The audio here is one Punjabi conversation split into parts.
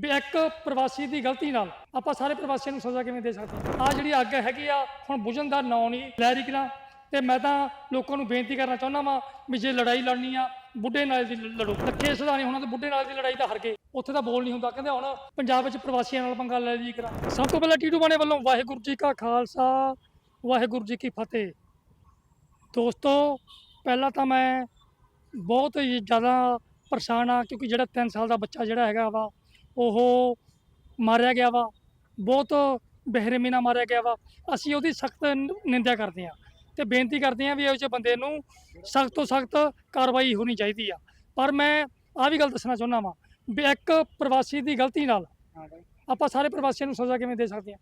ਵੀ ਇੱਕ ਪ੍ਰਵਾਸੀ ਦੀ ਗਲਤੀ ਨਾਲ ਆਪਾਂ ਸਾਰੇ ਪ੍ਰਵਾਸੀਆਂ ਨੂੰ ਸਜ਼ਾ ਕਿਵੇਂ ਦੇ ਸਕਦੇ ਆ ਜਿਹੜੀ ਅੱਗ ਹੈਗੀ ਆ, ਹੁਣ ਬੁਝਣ ਦਾ ਨਾਂ ਨਹੀਂ, ਲੈ ਲਹਿਰੀ ਕਿਲਾ ਤੇ ਮੈਂ ਤਾਂ ਲੋਕਾਂ ਨੂੰ ਬੇਨਤੀ ਕਰਨਾ ਚਾਹੁੰਦਾ ਵਾਂ ਵੀ ਜੇ ਲੜਾਈ ਲੜਨੀ ਆ, ਬੁੱਢੇ ਨਾਲ ਦੀ ਲ- ਲੜੋ। ਲੱਖੇ ਸੁਧਾਣੇ ਉਹਨਾਂ ਦੇ ਬੁੱਢੇ ਨਾਲ ਦੀ ਲੜਾਈ ਤਾਂ ਹਰ ਗਏ ਉੱਥੇ ਤਾਂ ਬੋਲ ਨਹੀਂ ਹੁੰਦਾ। ਕਹਿੰਦੇ ਹੁਣ ਪੰਜਾਬ ਵਿੱਚ ਪ੍ਰਵਾਸੀਆਂ ਨਾਲ ਪੰਗਾ ਲੈ ਲਈ ਕਰਾਂ। ਸਭ ਤੋਂ ਪਹਿਲਾਂ ਟੀਟੂ ਬਾਣੇ ਵੱਲੋਂ ਵਾਹਿਗੁਰੂ ਜੀ ਕਾ ਖਾਲਸਾ, ਵਾਹਿਗੁਰੂ ਜੀ ਕੀ ਫਤਿਹ। ਦੋਸਤੋ, ਪਹਿਲਾਂ ਤਾਂ ਮੈਂ ਬਹੁਤ ਹੀ ਜ਼ਿਆਦਾ ਪਰੇਸ਼ਾਨ ਆ, ਕਿਉਂਕਿ ਜਿਹੜਾ 3 ਸਾਲ ਦਾ ਬੱਚਾ ਜਿਹੜਾ ਹੈਗਾ ਵਾ ਉਹ ਮਾਰਿਆ ਗਿਆ ਵਾ। ਬਹੁਤ ਬੇਰਹਿਮੀ ਨਾਲ ਮਾਰਿਆ ਗਿਆ ਵਾ। ਅਸੀਂ ਉਹਦੀ ਸਖਤ ਨਿੰਦਿਆ ਕਰਦੇ ਆ ਤੇ ਬੇਨਤੀ ਕਰਦੇ ਆ ਵੀ ਇਹੋ ਜਿਹੇ ਬੰਦੇ ਨੂੰ ਸਖਤ ਤੋਂ ਸਖਤ ਕਾਰਵਾਈ ਹੋਣੀ ਚਾਹੀਦੀ ਆ। ਪਰ ਮੈਂ ਆ ਵੀ ਗੱਲ ਦੱਸਣਾ ਚਾਹੁੰਦਾ ਵਾਂ ਵੀ ਇੱਕ ਪ੍ਰਵਾਸੀ ਦੀ ਗਲਤੀ ਨਾਲ ਆਪਾਂ ਸਾਰੇ ਪ੍ਰਵਾਸੀਆਂ ਨੂੰ ਸਜ਼ਾ ਕਿਵੇਂ ਦੇ ਸਕਦੇ ਆ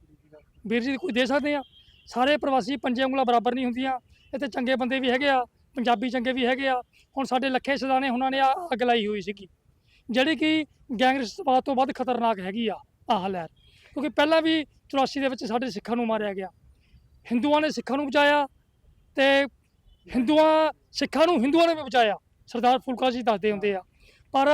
ਵੀਰ ਜੀ ਕੋਈ ਦੇ ਸਕਦੇ ਆ ਸਾਰੇ ਪ੍ਰਵਾਸੀ ਪੰਜੇ ਉਂਗਲਾਂ ਬਰਾਬਰ ਨਹੀਂ ਹੁੰਦੀਆਂ। ਇੱਥੇ ਚੰਗੇ ਬੰਦੇ ਵੀ ਹੈਗੇ ਆ ਪੰਜਾਬੀ ਚੰਗੇ ਵੀ ਹੈਗੇ ਆ। ਹੁਣ ਸਾਡੇ ਲੱਖੇ ਸਦਾਨੇ ਉਹਨਾਂ ਨੇ ਆ ਅੱਗ ਲਾਈ ਹੋਈ ਸੀਗੀ। ਜਿਹੜੀ ਕਿ ਗੈਂਗਸਟਰਵਾਦ ਤੋਂ ਵੱਧ ਖਤਰਨਾਕ ਹੈਗੀ ਆ, ਆਹ ਲਹਿਰ। ਕਿਉਂਕਿ ਪਹਿਲਾਂ ਵੀ 84 ਦੇ ਵਿੱਚ ਸਾਡੇ ਸਿੱਖਾਂ ਨੂੰ ਮਾਰਿਆ ਗਿਆ। ਹਿੰਦੂਆਂ ਨੇ ਸਿੱਖਾਂ ਨੂੰ ਬਚਾਇਆ ਤੇ ਹਿੰਦੂਆਂ, ਸਿੱਖਾਂ ਨੂੰ ਹਿੰਦੂਆਂ ਨੇ ਵੀ ਬਚਾਇਆ। ਸਰਦਾਰ ਫੁਲਕਾ ਜੀ ਦੱਸਦੇ ਹੁੰਦੇ ਆ। ਪਰ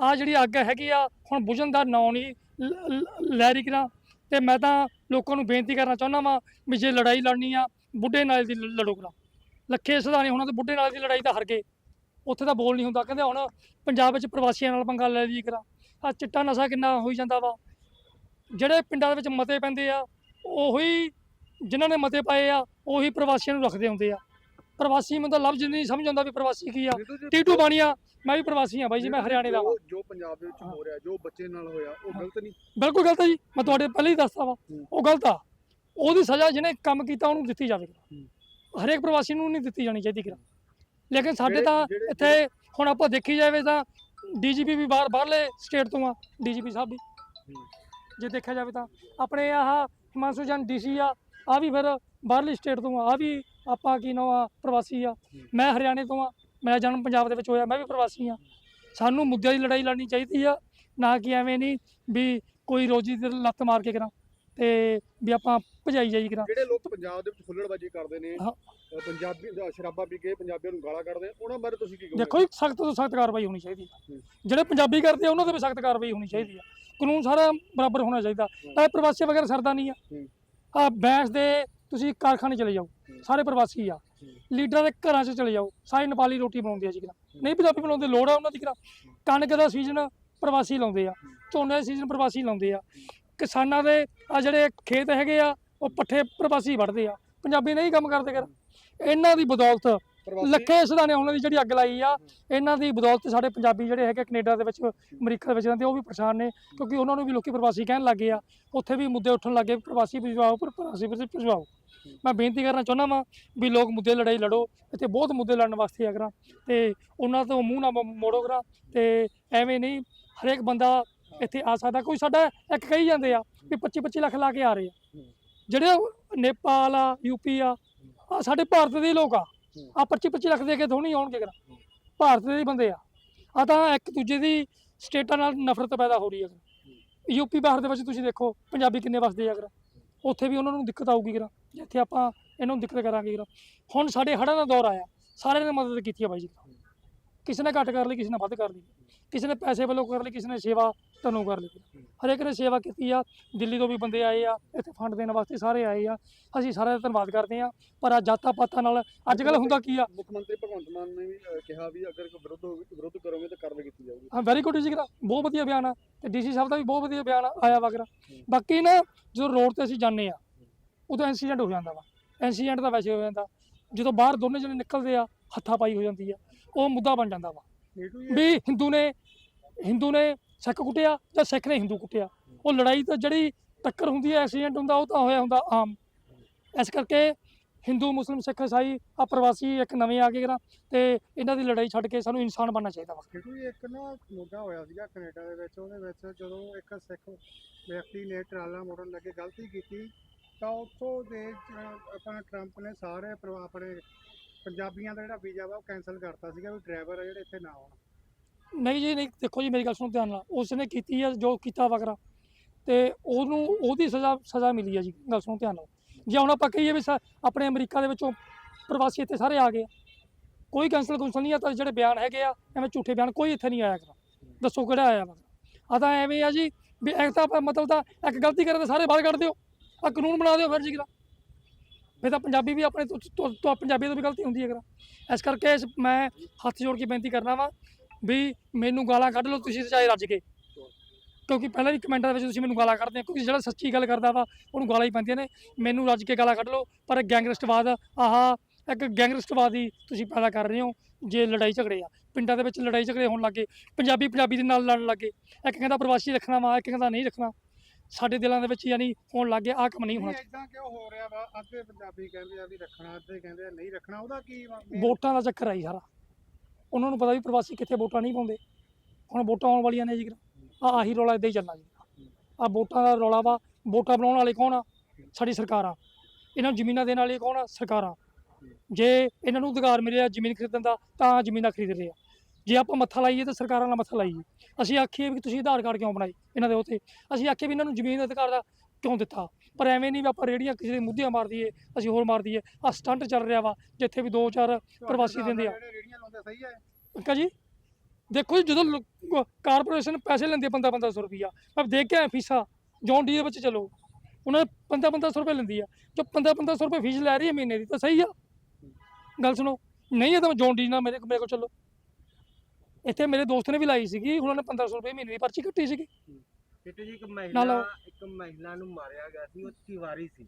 ਆ ਜਿਹੜੀ ਅੱਗ ਹੈਗੀ ਆ, ਹੁਣ ਬੁਝਣ ਦਾ ਨਾਂ ਨਹੀਂ, ਲ- ਲ- ਲਹਿਰੀ ਕਿਰਾ ਤੇ ਮੈਂ ਤਾਂ ਲੋਕਾਂ ਨੂੰ ਬੇਨਤੀ ਕਰਨਾ ਚਾਹੁੰਦਾ ਵਾਂ ਵੀ ਜੇ ਲੜਾਈ ਲੜਨੀ ਆ, ਬੁੱਢੇ ਨਾਲ ਦੀ ਲ- ਲੜੋ ਕਰਾ ਲੱਖੇ ਸਦਾਣੇ ਉਹਨਾਂ ਦੇ ਬੁੱਢੇ ਨਾਲ ਦੀ ਲੜਾਈ ਤਾਂ ਹਾਰ ਗਏ ਉੱਥੇ ਤਾਂ ਬੋਲ ਨਹੀਂ ਹੁੰਦਾ। ਕਹਿੰਦੇ ਹੁਣ ਪੰਜਾਬ ਵਿੱਚ ਪ੍ਰਵਾਸੀਆਂ ਨਾਲ ਪੰਗਾ ਲੈ ਲਈ ਕਰਾ। ਆ ਚਿੱਟਾ ਨਸ਼ਾ ਕਿੰਨਾ ਹੋਈ ਜਾਂਦਾ ਵਾ। ਜਿਹੜੇ ਪਿੰਡਾਂ ਦੇ ਵਿੱਚ ਮਤੇ ਪੈਂਦੇ ਆ ਉਹੀ ਜਿਨ੍ਹਾਂ ਨੇ ਮਤੇ ਪਾਏ ਆ ਉਹੀ ਪ੍ਰਵਾਸੀਆਂ ਨੂੰ ਰੱਖਦੇ ਹੁੰਦੇ ਆ। ਪ੍ਰਵਾਸੀ ਮੈਨੂੰ ਤਾਂ ਲਫ਼ਜ਼ ਨਹੀਂ ਸਮਝ ਆਉਂਦਾ ਵੀ ਪ੍ਰਵਾਸੀ ਕੀ ਆ। ਟੀਟੂ ਬਾਣੀਆ ਮੈਂ ਵੀ ਪ੍ਰਵਾਸੀ ਆ ਬਾਈ ਜੀ ਮੈਂ ਹਰਿਆਣੇ ਦਾ ਵਾਂ। ਜੋ- ਪੰਜਾਬ ਦੇ ਵਿੱਚ ਹੋ ਰਿਹਾ ਜੋ ਬੱਚੇ ਨਾਲ ਹੋਇਆ ਉਹ ਗਲਤ ਨਹੀਂ? ਬਿਲਕੁਲ ਗਲਤ ਹੈ ਜੀ। ਮੈਂ ਤੁਹਾਡੇ ਪਹਿਲਾਂ ਹੀ ਦੱਸਤਾ ਵਾ। ਉਹ ਗਲਤ ਆ। ਉਹਦੀ ਸਜ਼ਾ ਜਿਹਨੇ ਕੰਮ ਕੀਤਾ ਉਹਨੂੰ ਦਿੱਤੀ ਜਾਵੇ। ਹਰੇਕ ਪ੍ਰਵਾਸੀ ਨੂੰ ਨਹੀਂ ਦਿੱਤੀ ਜਾਣੀ ਚਾਹੀਦੀ ਕਿਰਾ। ਲੇਕਿਨ ਸਾਡੇ ਤਾਂ ਇੱਥੇ ਹੁਣ ਆਪਾਂ ਦੇਖੀ ਜਾਵੇ ਤਾਂ ਡੀਜੀਪੀ ਵੀ ਬਾਹਰ ਬਾਹਰਲੇ ਸਟੇਟ ਤੋਂ ਆ ਡੀਜੀਪੀ ਸਾਹਿਬ ਵੀ। ਜੇ ਦੇਖਿਆ ਜਾਵੇ ਤਾਂ ਆਪਣੇ ਆਹ ਹਿਮਾਂਸ਼ੂ ਜਨ ਡੀਸੀ ਆ ਆ ਵੀ ਫਿਰ ਬਾਹਰਲੀ ਸਟੇਟ ਤੋਂ ਆ ਵੀ ਆਪਾਂ ਕੀ ਨਾਮ ਆ ਪ੍ਰਵਾਸੀ ਆ। ਮੈਂ ਹਰਿਆਣੇ ਤੋਂ ਆ ਮੇਰਾ ਜਨਮ ਪੰਜਾਬ ਦੇ ਵਿੱਚ ਹੋਇਆ ਮੈਂ ਵੀ ਪ੍ਰਵਾਸੀ ਆ। ਸਾਨੂੰ ਮੁੱਦਿਆਂ ਦੀ ਲੜਾਈ ਲੜਨੀ ਚਾਹੀਦੀ ਆ ਨਾ ਕਿ ਐਵੇਂ ਨਹੀਂ ਵੀ ਕੋਈ ਰੋਜੀ ਦੀ ਲੱਤ ਮਾਰ ਕੇ ਕਰਾਂ। ਤੇ ਵੀ ਆਪਾਂ ਭਜਾਈ ਜਾਈ ਕਰਾਂ। ਜਿਹੜੇ ਲੋਕ ਪੰਜਾਬ ਦੇ ਵਿੱਚ ਫੁੱਲੜਬਾਜੀ ਕਰਦੇ ਨੇ ਹਾਂ। ਅ, ਪੰਜਾਬੀ ਅ, ਸ਼ਰਾਬਾਂ ਪੀ ਕੇ ਪੰਜਾਬੀਆਂ ਨੂੰ ਗਾਲਾਂ ਕੱਢਦੇ ਆ, ਉਹਨਾਂ ਬਾਰੇ ਤੁਸੀਂ ਕੀ ਕਹੋਗੇ? ਦੇਖੋ ਜੀ ਸਖਤ ਤੋਂ ਸਖਤ ਕਾਰਵਾਈ ਹੋਣੀ ਚਾਹੀਦੀ ਹੂੰ। ਜਿਹੜੇ ਪੰਜਾਬੀ ਕਰਦੇ ਆ ਉਹਨਾਂ ਤੇ ਵੀ ਸਖਤ ਕਾਰਵਾਈ ਹੋਣੀ ਚਾਹੀਦੀ ਆ। ਕਾਨੂੰਨ ਸਾਰਾ ਬਰਾਬਰ ਹੋਣਾ ਚਾਹੀਦਾ। ਇਹ ਪ੍ਰਵਾਸੀ ਵਗੈਰਾ ਸਰਦਾ ਨਹੀਂ ਆ। ਹੂੰ। ਆ ਬੈਂਸ ਦੇ ਤੁਸੀਂ ਕਾਰਖਾਨੇ ਚਲੇ ਜਾਓ। ਸਾਰੇ ਪ੍ਰਵਾਸੀ ਆ। ਲੀਡਰਾਂ ਦੇ ਘਰਾਂ 'ਚ ਚਲੇ ਜਾਓ। ਸਾਰੇ ਨੇਪਾਲੀ ਰੋਟੀ ਬਣਾਉਂਦੇ ਆ ਜੀ ਕਿਰਾ। ਨਹੀਂ ਪੰਜਾਬੀ ਬਣਾਉਂਦੇ ਲੋੜ ਆ ਉਹਨਾਂ ਦੀ ਕਿਰਾ। ਕਣਕ ਦਾ ਸੀਜ਼ਨ ਪ੍ਰਵਾਸੀ ਲਾਉਂਦੇ ਆ। ਝੋਨੇ ਦਾ ਸੀਜ਼ਨ ਪ੍ਰਵਾਸੀ ਲਾਉਂਦੇ ਆ। ਕਿਸਾਨਾਂ ਦੇ ਆ ਜਿਹੜੇ ਖੇਤ ਹੈਗੇ ਆ ਉਹ ਪੱਠੇ ਪ੍ਰਵਾਸੀ ਵੱਢਦੇ ਆ। ਪੰਜਾਬੀ ਨਹੀਂ ਕੰਮ ਕਰਦੇ ਕਰ ਇਹਨਾਂ ਦੀ ਬਦੌਲਤ ਲੱਖੇ ਸਦਾਨੇ ਉਹਨਾਂ ਦੀ ਜਿਹੜੀ ਅੱਗ ਲਾਈ ਆ ਇਹਨਾਂ ਦੀ ਬਦੌਲਤ ਸਾਡੇ ਪੰਜਾਬੀ ਜਿਹੜੇ ਹੈਗੇ ਕੈਨੇਡਾ ਦੇ ਵਿੱਚ ਅਮਰੀਕਾ ਦੇ ਵਿੱਚ ਰਹਿੰਦੇ ਉਹ ਵੀ ਪਰੇਸ਼ਾਨ ਨੇ ਕਿਉਂਕਿ ਉਹਨਾਂ ਨੂੰ ਵੀ ਲੋਕੀ ਪ੍ਰਵਾਸੀ ਕਹਿਣ ਲੱਗੇ ਆ। ਉੱਥੇ ਵੀ ਮੁੱਦੇ ਉੱਠਣ ਲੱਗੇ ਪ੍ਰਵਾਸੀ ਭਜਵਾਓ ਪਰ ਪ੍ਰਵਾਸੀ ਭਜਵਾਓ। ਮੈਂ ਬੇਨਤੀ ਕਰਨਾ ਚਾਹੁੰਦਾ ਵਾਂ ਵੀ ਲੋਕ ਮੁੱਦੇ ਲੜਾਈ ਲੜੋ ਇੱਥੇ ਬਹੁਤ ਮੁੱਦੇ ਲੜਨ ਵਾਸਤੇ ਆ ਕਰਾਂ ਤੇ ਉਹਨਾਂ ਤੋਂ ਮੂੰਹ ਨਾ ਮੋੜੋ ਕਰਾਂ ਤੇ ਐਵੇਂ ਨਹੀਂ ਹਰੇਕ ਬੰਦਾ ਇੱਥੇ ਆ ਸਕਦਾ। ਕੋਈ ਸਾਡਾ ਇੱਕ ਕਹੀ ਜਾਂਦੇ ਆ ਵੀ 25 25 ਲੱਖ ਲਾ ਕੇ ਆ ਰਹੇ ਆ। ਜਿਹੜੇ ਨੇਪਾਲ ਆ ਯੂਪੀ ਆ ਆ ਸਾਡੇ ਭਾਰਤ ਦੇ ਹੀ ਲੋਕ ਆ। ਆ 25 25 ਲੱਖ ਦੇ ਕੇ ਥੋੜੀ ਆਉਣਗੇ ਕਰਾਂ ਭਾਰਤ ਦੇ ਬੰਦੇ ਆ। ਆ ਤਾਂ ਇੱਕ ਦੂਜੇ ਦੀ ਸਟੇਟਾਂ ਨਾਲ ਨਫ਼ਰਤ ਪੈਦਾ ਹੋ ਰਹੀ ਹੈ ਯੂਪੀ ਬਾਹਰ ਦੇ ਵਿੱਚ ਤੁਸੀਂ ਦੇਖੋ, ਪੰਜਾਬੀ ਕਿੰਨੇ ਵਸਦੇ ਆ ਅਗਰ ਉੱਥੇ ਵੀ ਉਹਨਾਂ ਨੂੰ ਦਿੱਕਤ ਆਊਗੀ ਕਰਾਂ ਜਿੱਥੇ ਆਪਾਂ ਇਹਨਾਂ ਨੂੰ ਦਿੱਕਤ ਕਰਾਂਗੇ ਕਰਾਂ ਹੁਣ ਸਾਡੇ ਹੜ੍ਹਾਂ ਦਾ ਦੌਰ ਆਇਆ। ਸਾਰਿਆਂ ਨੇ ਮਦਦ ਕੀਤੀ ਆ ਬਾਈ ਜੀ। ਕਿਸੇ ਨੇ ਘੱਟ ਕਰ ਲਈ ਕਿਸੇ ਨੇ ਵੱਧ ਕਰ ਲਈ। ਕਿਸੇ ਨੇ ਪੈਸੇ ਵੱਲੋਂ ਕਰ ਲਈ ਕਿਸੇ ਨੇ ਸੇਵਾ ਤਨੋਂ ਕਰ ਲਈ। ਹਰੇਕ ਨੇ ਸੇਵਾ ਕੀਤੀ ਆ ਦਿੱਲੀ ਤੋਂ ਵੀ ਬੰਦੇ ਆਏ ਆ ਇੱਥੇ ਫੰਡ ਦੇਣ ਵਾਸਤੇ ਸਾਰੇ ਆਏ ਆ। ਅਸੀਂ ਸਾਰਿਆਂ ਦਾ ਧੰਨਵਾਦ ਕਰਦੇ ਆ ਪਰ ਆ ਜਾਤਾਂ ਪਾਤਾਂ ਨਾਲ ਅੱਜ ਕੱਲ੍ਹ ਹੁੰਦਾ ਕੀ ਆ? ਮੁੱਖ ਮੰਤਰੀ ਭਗਵੰਤ ਮਾਨ ਨੇ ਵੀ ਕਿਹਾ ਵੀ ਅਗਰ ਕੋਈ ਵਿਰੋਧ ਵਿਰੋਧ ਕਰੋਗੇ ਤਾਂ ਕਾਰਵਾਈ ਕੀਤੀ ਜਾਊਗੀ। ਹਾਂ ਵੈਰੀ ਗੁੱਡ ਜੀ ਕਰਾ ਬਹੁਤ ਵਧੀਆ ਬਿਆਨ ਆ। ਤੇ ਡੀਸੀ ਸਾਹਿਬ ਦਾ ਵੀ ਬਹੁਤ ਵਧੀਆ ਬਿਆਨ ਆਇਆ ਵਗਰਾ ਬਾਕੀ ਨਾ ਜਦੋਂ ਰੋਡ ਤੇ ਅਸੀਂ ਜਾਂਦੇ ਆ ਉਦੋਂ ਇਨਸੀਡੈਂਟ ਹੋ ਜਾਂਦਾ ਵਾ। ਇਨਸੀਡੈਂਟ ਤਾਂ ਵੈਸੇ ਹੋ ਜਾਂਦਾ। ਜਦੋਂ ਬਾਹਰ ਦੋਨੇ ਜਣੇ ਨਿਕਲਦੇ ਆ ਹੱਥਾ ਪਾਈ ਹੋ ਜਾਂਦੀ ਆ। ਉਹ ਮੁੱਦਾ ਬਣ ਜਾਂਦਾ ਵਾ। ਵੀ ਹਿੰਦੂ ਨੇ ਹਿੰਦੂ ਨੇ ਸਿੱਖ ਕੁੱਟਿਆ ਜਾਂ ਸਿੱਖ ਨੇ ਹਿੰਦੂ ਕੁੱਟਿਆ। ਉਹ ਲੜਾਈ ਤਾਂ ਜਿਹੜੀ ਟੱਕਰ ਹੁੰਦੀ ਹੈ ਐਕਸੀਡੈਂਟ ਹੁੰਦਾ ਉਹ ਤਾਂ ਹੋਇਆ ਹੁੰਦਾ ਆਮ। ਇਸ ਕਰਕੇ ਹਿੰਦੂ ਮੁਸਲਿਮ ਸਿੱਖ ਈਸਾਈ ਆ ਪ੍ਰਵਾਸੀ ਇੱਕ ਨਵੇਂ ਆ ਗਏ ਕਰਾਂ ਤੇ ਇਹਨਾਂ ਦੀ ਲੜਾਈ ਛੱਡ ਕੇ ਸਾਨੂੰ ਇਨਸਾਨ ਬਣਨਾ ਚਾਹੀਦਾ ਵਾ। ਕਿਉਂਕਿ ਇੱਕ ਨਾ ਮੁੱਦਾ ਹੋਇਆ ਸੀਗਾ ਕੈਨੇਡਾ ਦੇ ਵਿੱਚ ਉਹਦੇ ਵਿੱਚ ਜਦੋਂ ਇੱਕ ਸਿੱਖ ਵਿਅਕਤੀ ਨੇ ਟਰਾਲਾ ਮੋੜਨ ਲੱਗੇ ਗਲਤੀ ਕੀਤੀ ਤਾਂ ਉੱਥੋਂ ਦੇ ਆਪਣਾ ਟਰੰਪ ਨੇ ਸਾਰੇ ਆਪਣੇ ਪੰਜਾਬੀਆਂ ਦਾ ਜਿਹੜਾ ਵੀਜ਼ਾ ਵਾ ਉਹ ਕੈਨਸਲ ਕਰਤਾ ਸੀਗਾ ਵੀ ਡਰਾਈਵਰ ਆ ਜਿਹੜੇ ਇੱਥੇ ਨਾ ਆਉਣ। ਨਹੀਂ ਜੀ, ਨਹੀਂ, ਦੇਖੋ ਜੀ, ਮੇਰੀ ਗੱਲ ਸੁਣੋ ਧਿਆਨ ਨਾਲ। ਉਸਨੇ ਕੀਤੀ ਹੈ ਜੋ ਕੀਤਾ ਵਗਰਾ ਤੇ ਉਹਨੂੰ, ਉਹਦੀ ਸਜ਼ਾ ਸਜ਼ਾ ਮਿਲੀ ਹੈ ਜੀ, ਗੱਲ ਸੁਣੋ ਧਿਆਨ ਨਾਲ। ਜੇ ਹੁਣ ਆਪਾਂ ਕਹੀਏ ਵੀ ਸ- ਆਪਣੇ ਅਮਰੀਕਾ ਦੇ ਵਿੱਚੋਂ ਪ੍ਰਵਾਸੀ ਇੱਥੇ ਸਾਰੇ ਆ ਗਏ ਆ। ਕੋਈ ਕੈਂਸਲ ਕੁੰਸਲ ਨਹੀਂ ਆ, ਤਾਂ ਜਿਹੜੇ ਬਿਆਨ ਹੈਗੇ ਆ, ਐਵੇਂ ਝੂਠੇ ਬਿਆਨ ਕੋਈ ਇੱਥੇ ਨਹੀਂ ਆਇਆ ਕਰਾ ਦੱਸੋ ਕਿਹੜਾ ਆਇਆ ਵਾ। ਆ ਤਾਂ ਐਵੇਂ ਆ ਜੀ, ਵੀ ਇੱਕ ਤਾਂ ਆਪਾਂ ਮਤਲਬ ਤਾਂ ਇੱਕ ਗਲਤੀ ਕਰੇ ਤਾਂ ਸਾਰੇ ਬਾਹਰ ਕੱਢ ਦਿਓ। ਆ ਕਾਨੂੰਨ ਬਣਾ ਦਿਓ ਫਿਰ ਜੀ ਕਿਰਾ ਫਿਰ ਤਾਂ ਪੰਜਾਬੀ ਵੀ ਆਪਣੇ ਤੋਂ ਪੰਜਾਬੀ ਤੋਂ ਵੀ ਗਲਤੀ ਹੁੰਦੀ ਹੈ ਕਿਰਾ ਇਸ ਕਰਕੇ ਮੈਂ ਹੱਥ ਜੋੜ ਕੇ ਬੇਨਤੀ ਕਰਨਾ ਵਾ ਵੀ ਮੈਨੂੰ ਗਾਲਾਂ ਕੱਢ ਲਓ ਤੁਸੀਂ ਤਾਂ ਚਾਹੇ ਰੱਜ ਕੇ। ਕਿਉਂਕਿ ਪਹਿਲਾਂ ਵੀ ਕਮੈਂਟਾਂ ਦੇ ਵਿੱਚ ਤੁਸੀਂ ਮੈਨੂੰ ਗਾਲਾਂ ਕੱਢਦੇ ਹੋ, ਕਿਉਂਕਿ ਜਿਹੜਾ ਸੱਚੀ ਗੱਲ ਕਰਦਾ ਵਾ, ਉਹਨੂੰ ਗਾਲਾਂ ਹੀ ਪੈਂਦੀਆਂ ਨੇ। ਮੈਨੂੰ ਰੱਜ ਕੇ ਗਾਲਾਂ ਕੱਢ ਲਓ, ਪਰ ਗੈਂਗਸਟਰਵਾਦ, ਆਹਾ, ਇੱਕ ਗੈਂਗਸਟਰਵਾਦ ਹੀ ਤੁਸੀਂ ਪੈਦਾ ਕਰ ਰਹੇ ਹੋ ਜੇ ਲੜਾਈ ਝਗੜੇ ਆ। ਪਿੰਡਾਂ ਦੇ ਵਿੱਚ ਲੜਾਈ ਝਗੜੇ ਹੋਣ ਲੱਗੇ ਪੰਜਾਬੀ ਪੰਜਾਬੀ ਦੇ ਨਾਲ ਲੜਨ ਲੱਗੇ ਇੱਕ ਕਹਿੰਦਾ ਪ੍ਰਵਾਸੀ ਰੱਖਣਾ ਵਾ, ਇੱਕ ਕਹਿੰਦਾ ਨਹੀਂ ਰੱਖਣਾ। ਸਾਡੇ ਦਿਲਾਂ ਦੇ ਵਿੱਚ ਯਾਨੀ ਹੋਣ ਲੱਗੇ ਆਹ ਕੰਮ ਨਹੀਂ ਹੋਣਾ ਇਦਾਂ ਕਿਉਂ ਹੋ ਰਿਹਾ ਵਾ? ਅੱਧੇ ਪੰਜਾਬੀ ਕਹਿੰਦੇ ਆ ਵੀ ਰੱਖਣਾ ਅੱਧੇ ਕਹਿੰਦੇ ਆ ਨਹੀਂ ਰੱਖਣਾ ਉਹਦਾ ਕੀ ਵੋਟਾਂ ਦਾ ਚੱਕਰ ਆਈ ਸਾਰਾ। ਉਹਨਾਂ ਨੂੰ ਪਤਾ ਵੀ ਪ੍ਰਵਾਸੀ ਕਿੱਥੇ ਵੋਟਾਂ ਨਹੀਂ ਪਾਉਂਦੇ। ਹੁਣ ਵੋਟਾਂ ਆਉਣ ਵਾਲੀਆਂ ਨੇ ਜੀ ਆ ਆਹੀ ਰੌਲਾ ਇਦਾਂ ਹੀ ਚੱਲਣਾ ਜੀ। ਆ ਵੋਟਾਂ ਦਾ ਰੌਲਾ ਵਾ ਵੋਟਾਂ ਬਣਾਉਣ ਵਾਲੇ ਕੌਣ ਆ? ਸਾਡੀ ਸਰਕਾਰਾਂ ਇਹਨਾਂ ਨੂੰ ਜ਼ਮੀਨਾਂ ਦੇਣ ਵਾਲੇ ਕੌਣ ਆ? ਸਰਕਾਰਾਂ ਜੇ ਇਹਨਾਂ ਨੂੰ ਅਧਿਕਾਰ ਮਿਲਿਆ ਜ਼ਮੀਨ ਖਰੀਦਣ ਦਾ ਤਾਂ ਜ਼ਮੀਨਾਂ ਖਰੀਦ ਰਹੇ ਆ। ਜੇ ਆਪਾਂ ਮੱਥਾ ਲਾਈਏ ਤਾਂ ਸਰਕਾਰਾਂ ਨਾਲ ਮੱਥਾ ਲਾਈਏ। ਅਸੀਂ ਆਖੀਏ ਵੀ ਤੁਸੀਂ ਆਧਾਰ ਕਾਰਡ ਕਿਉਂ ਬਣਾਏ ਇਹਨਾਂ ਦੇ ਉੱਤੇ? ਅਸੀਂ ਆਖੀਏ ਵੀ ਇਹਨਾਂ ਨੂੰ ਜ਼ਮੀਨ ਦਾ ਅਧਿਕਾਰ ਦਾ ਕਿਉਂ ਦਿੱਤਾ? ਪਰ ਐਵੇਂ ਨਹੀਂ ਵੀ ਆਪਾਂ ਰੇੜੀਆਂ ਕਿਸੇ ਦੇ ਮੁੱਦਿਆਂ ਮਾਰ ਦਈਏ ਅਸੀਂ ਹੋਰ ਮਾਰ ਦਈਏ। ਆ ਸਟੰਟ ਚੱਲ ਰਿਹਾ ਵਾ ਜਿੱਥੇ ਵੀ ਦੋ ਚਾਰ ਪ੍ਰਵਾਸੀ ਦਿੰਦੇ ਆ। ਜਿਹੜੇ ਰੇਹੜੀਆਂ ਲਾਉਂਦੇ ਸਹੀ ਹੈ? ਅੰਕਲ ਜੀ। ਦੇਖੋ ਜੀ ਜਦੋਂ ਕਾਰਪੋਰੇਸ਼ਨ ਪੈਸੇ ਲੈਂਦੀ ਹੈ 15 1500 ਰੁਪਈਆ। ਮੈਂ ਦੇਖ ਕੇ ਆਇਆ ਫੀਸਾਂ ਜੌਨ ਡੀ ਦੇ ਵਿੱਚ ਚਲੋ। ਉਹਨਾਂ 15 1500 ਰੁਪਏ ਲੈਂਦੀ ਆ। ਜੋ 15 1500 ਰੁਪਏ ਫੀਸ ਲੈ ਰਹੀ ਹੈ ਮਹੀਨੇ ਦੀ ਤਾਂ ਸਹੀ ਆ। ਗੱਲ ਸੁਣੋ। ਨਹੀਂ ਹੈ ਤਾਂ ਜੌਨ ਡੀ ਨਾਲ ਮੇਰੇ ਮੇਰੇ ਕੋਲ ਚੱਲੋ। ਇੱਥੇ ਮੇਰੇ ਦੋਸਤ ਨੇ ਵੀ ਲਾਈ ਸੀਗੀ ਉਹਨਾਂ ਨੇ 1500 ਰੁਪਏ ਮਹੀਨੇ ਦੀ ਪਰਚੀ ਕੱਟੀ ਸੀਗੀ। ਕਿਤੇ ਜੀ ਇੱਕ ਨਾਲ ਮਹਿਲਾ ਇੱਕ ਮਹਿਲਾ ਨੂੰ ਮਾਰਿਆ ਗਿਆ ਸੀ ਉਹ ਤਿਵਾਰੀ ਸੀ।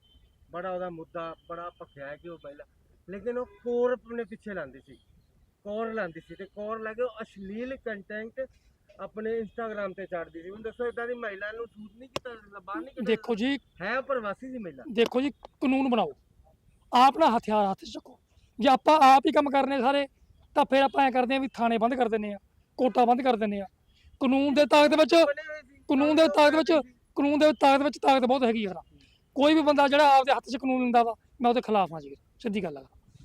ਬੜਾ ਉਹਦਾ ਮੁੱਦਾ ਬੜਾ ਭਖਿਆ ਹੈ ਕਿ ਉਹ ਮਹਿਲਾ ਲੇਕਿਨ ਉਹ ਕੋਰ ਆਪਣੇ ਪਿੱਛੇ ਲਾਂਦੀ ਸੀ। ਕੋਰ ਲਾਂਦੀ ਸੀ ਤੇ ਕੋਰ ਲਾ ਕੇ ਉਹ ਅਸ਼ਲੀਲ ਕੰਟੈਂਟ ਆਪਣੇ ਇੰਸਟਾਗ੍ਰam ਤੇ ਛੱਡਦੀ ਸੀ। ਹੁਣ ਦੱਸੋ ਇਦਾਂ ਦੀ ਮਹਿਲਾ ਨੂੰ ਸੂਟ ਨਹੀਂ ਕੀਤਾ ਜਾਂਦਾ, ਬਾਹਰ ਨਹੀਂ ਕੱਢਿਆ ਦੇਖੋ ਜੀ। ਜਾਂਦਾ। ਹੈ ਪ੍ਰਵਾਸੀ ਸੀ ਮਹਿਲਾ? ਦੇਖੋ ਜੀ ਕਾਨੂੰਨ ਬਣਾਓ। ਆਪ ਨਾ ਹਥਿਆਰ ਹੱਥ 'ਚ ਚੱਕੋ। ਜੇ ਆਪਾਂ ਆਪ ਹੀ ਕੰਮ ਕਰਨੇ ਸਾਰੇ ਤਾਂ ਫਿਰ ਆਪਾਂ ਐ ਕਰਦੇ ਆ ਵੀ ਥਾਣੇ ਬੰਦ ਕਰ ਦਿੰਨੇ ਆ ਕੋਟਾ ਬੰਦ ਕਰ ਦਿੰਨੇ ਆ ਕਾਨੂੰਨ ਦੇ ਤਾਕਤ ਵਿੱਚ, ਕਾਨੂੰਨ ਦੇ ਤਾਕਤ ਵਿੱਚ, ਕਾਨੂੰਨ ਦੇ ਤਾਕਤ ਵਿੱਚ ਤਾਕਤ ਬਹੁਤ ਹੈਗੀ ਯਾਰ ਕੋਈ ਵੀ ਬੰਦਾ ਜਿਹੜਾ ਆਪਦੇ ਹੱਥ 'ਚ ਕਾਨੂੰਨ ਲੈਂਦਾ ਵਾ, ਮੈਂ ਉਹਦੇ ਖਿਲਾਫ ਹਾਂ ਜੀ, ਸਿੱਧੀ ਗੱਲ ਆ।